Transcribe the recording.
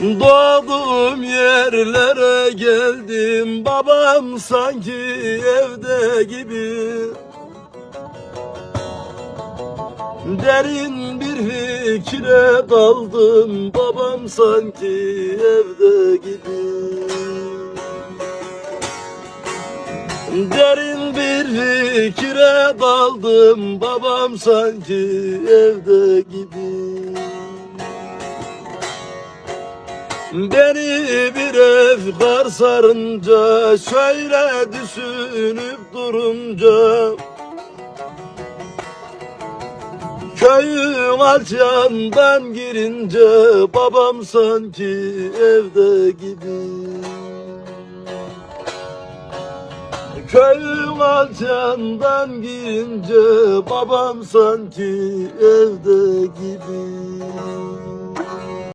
Doğduğum yerlere geldim babam sanki evde gibi. Derin bir fikre daldım babam sanki evde gibi. Derin bir fikre daldım babam sanki evde gibi Beni bir efkar sarınca Şöyle düşünüp durunca. Köyün alçağından girince Babam sanki evde gibi. Köyün alçağından girince Babam sanki evde gibi